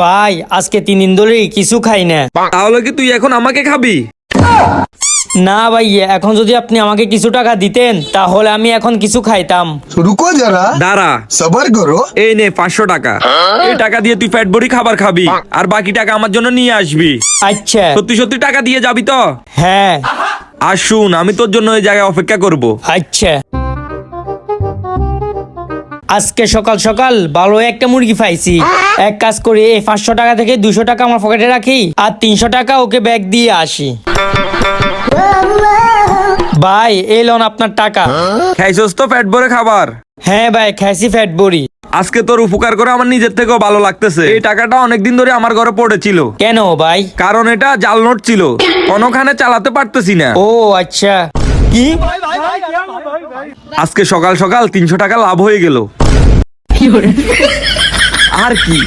ভাই আজকে তিন দিন ধরে কিছু খাই না। তাহলে কি তুই এখন আমাকে খাবি? না ভাই এখন যদি আপনি আমাকে কিছু টাকা দিতেন তাহলে আমি এখন কিছু খাইতাম। রুকো যারা দাঁড়া। সবার করো। এই নে পাঁচশো টাকা। এই টাকা দিয়ে তুই ফ্যাট ভরি খাবার খাবি আর বাকি টাকা আমার জন্য নিয়ে আসবি। আচ্ছা। সত্যি সত্যি টাকা দিয়ে যাবি তো? হ্যাঁ। আসুন আমি তোর জন্য ওই জায়গায় অপেক্ষা করব। আচ্ছা। আজকে সকাল সকাল ভালো একটা মুরগি পাইছি। এক কাজ করি এই পাঁচশো টাকা থেকে দুশো টাকা আমার পকেটে রাখি আর তিনশো টাকা ওকে ব্যাগ দিয়ে আসি। ভাই এই লোন আপনার টাকা। খাইছস তো ফ্যাট ভরে খাবার? হ্যাঁ ভাই খাইছি ফ্যাট বড়ি আজকে তোর উপকার করে আমার নিজের থেকেও ভালো লাগতেছে। এই টাকাটা অনেকদিন ধরে আমার ঘরে পড়েছিল। কেন ভাই? কারণ এটা জাল নোট ছিল। কোনোখানে চালাতে পারতেছি না। ও আচ্ছা। কি আজকে সকাল সকাল তিনশো টাকা লাভ হয়ে গেল। আর কি?